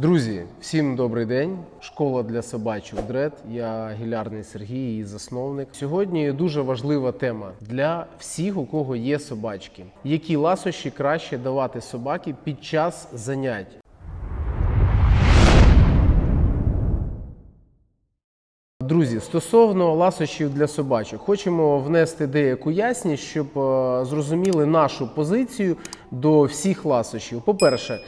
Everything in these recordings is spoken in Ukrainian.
Друзі, всім добрий день. Школа для собачок Дред. Я гілярний Сергій, її засновник. Сьогодні дуже важлива тема для всіх, у кого є собачки. Які ласощі краще давати собаки під час занять? Друзі, стосовно ласощів для собачок, хочемо внести деяку ясність, щоб е, зрозуміли нашу позицію до всіх ласощів. По-перше,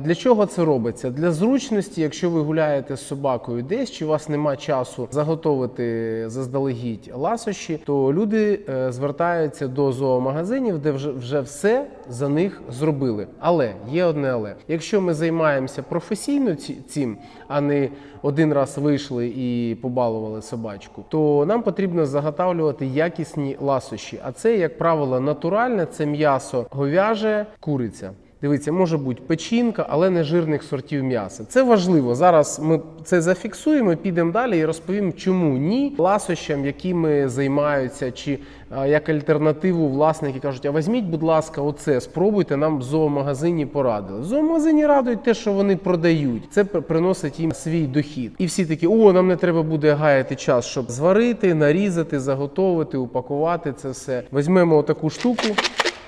для чого це робиться? Для зручності, якщо ви гуляєте з собакою десь, чи у вас нема часу заготовити заздалегідь ласощі, то люди е, звертаються до зоомагазинів, де вже, вже все за них зробили. Але є одне але. Якщо ми займаємося професійно цим, а не один раз вийшли і побалували собачку, то нам потрібно заготавлювати якісні ласощі. А це, як правило, натуральне це м'ясо говяже, куриця. Дивіться, може бути печінка, але не жирних сортів м'яса. Це важливо. Зараз ми це зафіксуємо, підемо далі і розповім, чому ні ласощам, якими займаються, чи як альтернативу власники кажуть: а візьміть, будь ласка, оце, спробуйте, нам в зоомагазині порадили. В зоомагазині радують те, що вони продають. Це приносить їм свій дохід. І всі такі: о, нам не треба буде гаяти час, щоб зварити, нарізати, заготовити, упакувати це все. Візьмемо отаку штуку.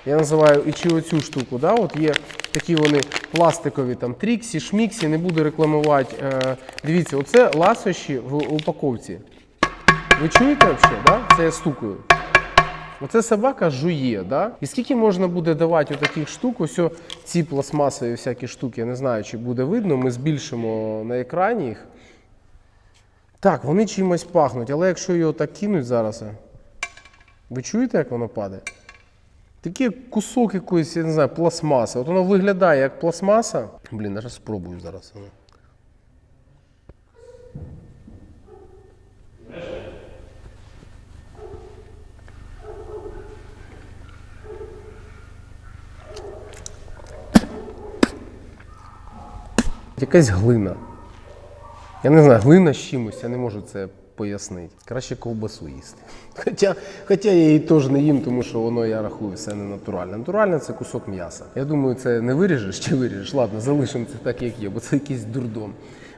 Я називаю і чи оцю штуку. Да? От є такі вони пластикові там тріксі, шміксі, не буду рекламувати. Е, дивіться, оце ласощі в упаковці. Ви чуєте взагалі? Да? Це я стукаю. Оце собака жує, да? І скільки можна буде давати таких штук? Ось ці пластмасові всякі штуки, я не знаю, чи буде видно. Ми збільшимо на екрані їх. Так, вони чимось пахнуть, але якщо його так кинуть зараз. Ви чуєте, як воно падає? Такий кусок якоїсь, я не знаю, пластмаси. От воно виглядає як пластмаса. Блін, зараз спробую зараз. Якась глина. Я не знаю, глина з чимось, я не можу це пояснити. Краще ковбасу їсти. Хоча, хоча я її теж не їм, тому що воно, я рахую, все не натуральне. Натуральне це кусок м'яса. Я думаю, це не виріжеш чи виріжеш. Ладно, залишимо це так, як є, бо це якийсь дурдом.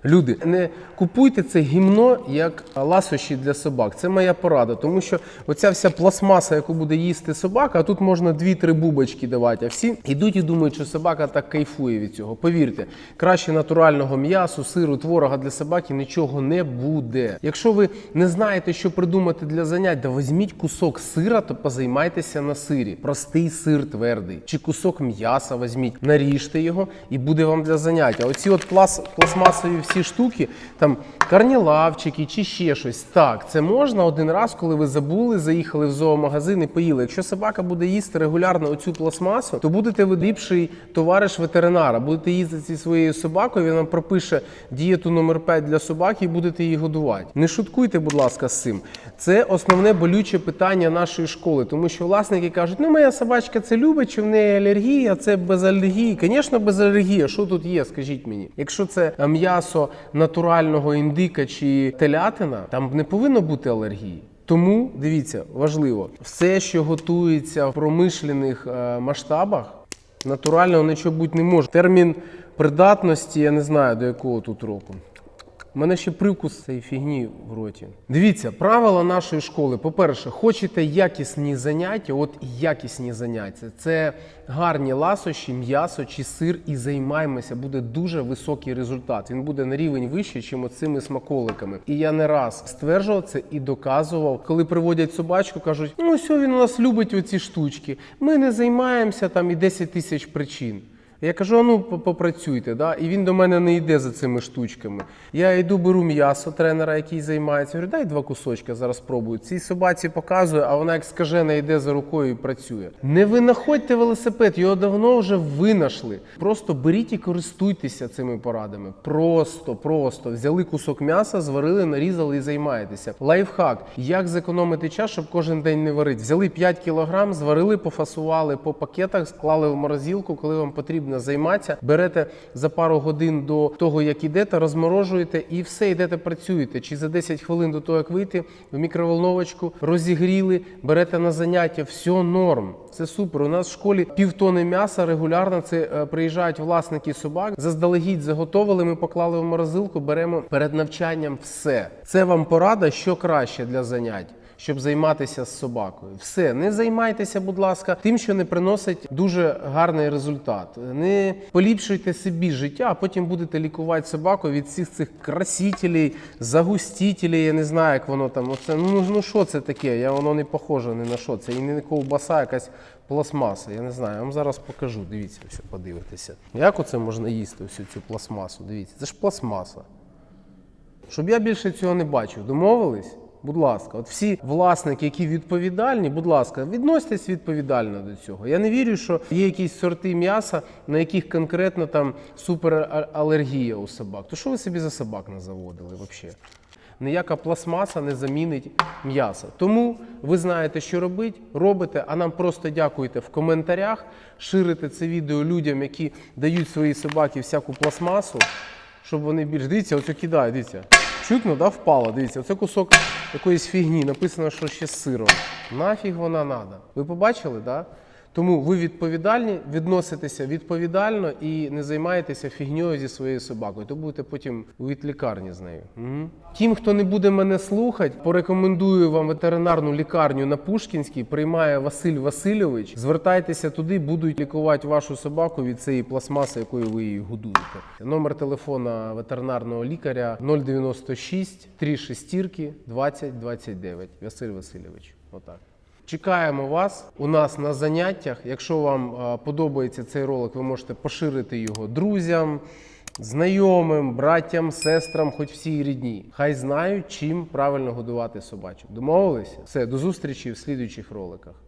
Люди, не купуйте це гімно як ласощі для собак. Це моя порада, тому що оця вся пластмаса, яку буде їсти собака, а тут можна дві-три бубочки давати. А всі йдуть і думають, що собака так кайфує від цього. Повірте, краще натурального м'ясу, сиру, творога для собаки нічого не буде. Якщо ви не знаєте, що придумати для занять, да візьміть кусок сира, то позаймайтеся на сирі. Простий сир твердий, чи кусок м'яса візьміть, наріжте його і буде вам для заняття. Оці от плас, пластмасові всі штуки, там карнілавчики чи ще щось. Так, це можна один раз, коли ви забули, заїхали в зоомагазин і поїли. Якщо собака буде їсти регулярно оцю пластмасу, то будете ви ліпший товариш ветеринара. Будете їздити зі своєю собакою, він вам пропише дієту номер 5 для собаки і будете її годувати. Не шуткуйте, будь ласка, з цим. Це основне болюче питання нашої школи, тому що власники кажуть, ну моя собачка це любить, чи в неї алергія, це без алергії. Звісно, без алергії. Що тут є? Скажіть мені. Якщо це е, натурального індика чи телятина, там не повинно бути алергії. Тому дивіться, важливо, все, що готується в промишлених е, масштабах, натурального нічого бути не може. Термін придатності, я не знаю до якого тут року. У мене ще привкус цієї фігні в роті. Дивіться, правила нашої школи. По-перше, хочете якісні заняття, от якісні заняття. Це гарні ласощі, м'ясо чи сир, і займаємося. Буде дуже високий результат. Він буде на рівень вищий, ніж оцими смаколиками. І я не раз стверджував це і доказував, коли приводять собачку, кажуть: ну все, він у нас любить оці штучки. Ми не займаємося там і 10 тисяч причин. Я кажу, а ну попрацюйте. Да? І він до мене не йде за цими штучками. Я йду, беру м'ясо тренера, який займається. Говорю, дай два кусочки, зараз спробую. Цій собаці показую, а вона як скажена йде за рукою і працює. Не винаходьте велосипед, його давно вже винайшли. Просто беріть і користуйтеся цими порадами. Просто, просто взяли кусок м'яса, зварили, нарізали і займаєтеся. Лайфхак, як зекономити час, щоб кожен день не варити. Взяли 5 кілограм, зварили, пофасували по пакетах, склали в морозилку, коли вам потрібно потрібно займатися. Берете за пару годин до того, як ідете, розморожуєте і все йдете працюєте. Чи за 10 хвилин до того, як вийти в мікроволновочку, розігріли, берете на заняття, все норм. Це супер. У нас в школі півтони м'яса регулярно. Це е, приїжджають власники собак. Заздалегідь заготовили. Ми поклали в морозилку. Беремо перед навчанням все. Це вам порада, що краще для занять. Щоб займатися з собакою, все не займайтеся, будь ласка, тим, що не приносить дуже гарний результат. Не поліпшуйте собі життя, а потім будете лікувати собаку від всіх цих красителей, загустителей. Я не знаю, як воно там. Оце ну ну що це таке? Я воно не похоже ні на що. Це і не ковбаса, якась пластмаса. Я не знаю. Я вам зараз покажу. Дивіться, все подивитися. Як оце можна їсти? Всю цю пластмасу? Дивіться, це ж пластмаса. Щоб я більше цього не бачив, домовились? Будь ласка, от всі власники, які відповідальні, будь ласка, відноситесь відповідально до цього. Я не вірю, що є якісь сорти м'яса, на яких конкретно там супералергія у собак. То що ви собі за собак не заводили взагалі? Ніяка пластмаса не замінить м'ясо. Тому ви знаєте, що робити, робите, а нам просто дякуйте в коментарях, ширите це відео людям, які дають своїй собаці всяку пластмасу, щоб вони більш дивіться, оце кидає, дивіться. Чутно, да, впало. Дивіться, оце кусок якоїсь фігні. Написано, що ще з сиром. Нафіг вона надо. Ви побачили, да? Тому ви відповідальні, відноситеся відповідально і не займаєтеся фігньою зі своєю собакою. То будете потім у лікарні з нею. Угу. Тим, хто не буде мене слухати, порекомендую вам ветеринарну лікарню на Пушкінській. Приймає Василь Васильович. Звертайтеся туди, будуть лікувати вашу собаку від цієї пластмаси, якою ви її годуєте. Номер телефона ветеринарного лікаря 096 3 шестірки 20 29. Василь Васильович. Отак. Чекаємо вас у нас на заняттях. Якщо вам е, подобається цей ролик, ви можете поширити його друзям, знайомим, братям, сестрам, хоч всій рідні. Хай знають, чим правильно годувати собачок. Домовилися? Все, до зустрічі в слідуючих роликах.